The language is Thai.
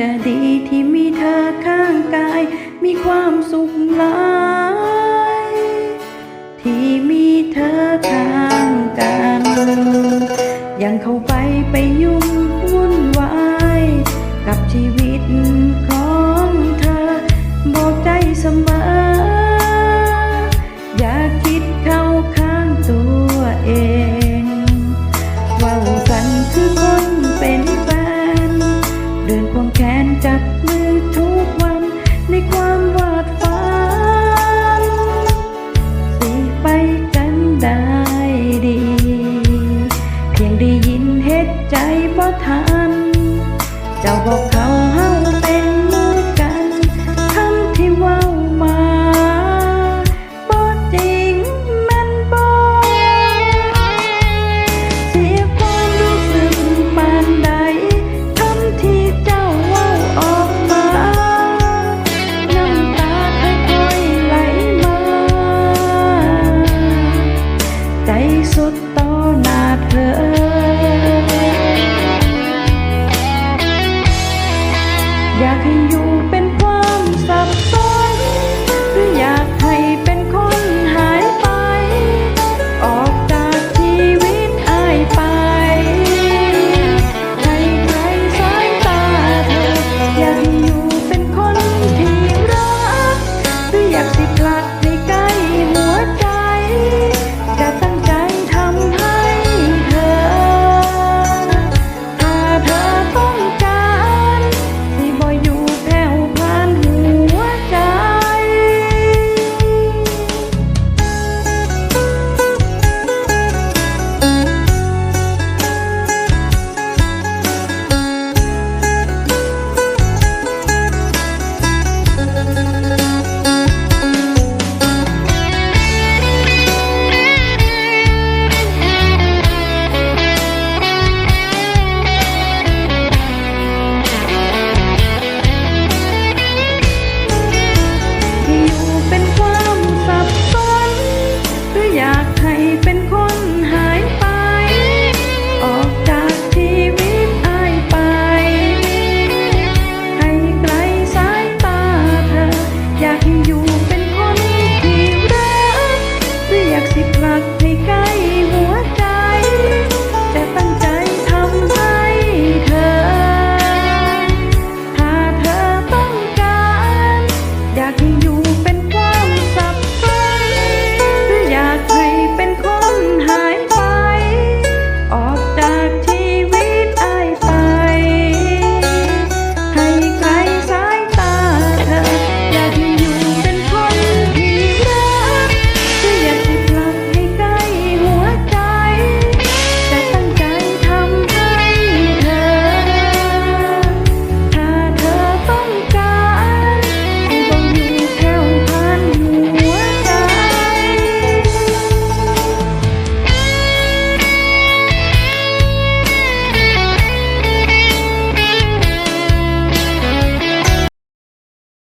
ก็ดีที่มีเธอข้างกาย มีความสุขหลาย ที่มีเธอข้างกายยังเข้าไป ทัน เจ้าบอกเขา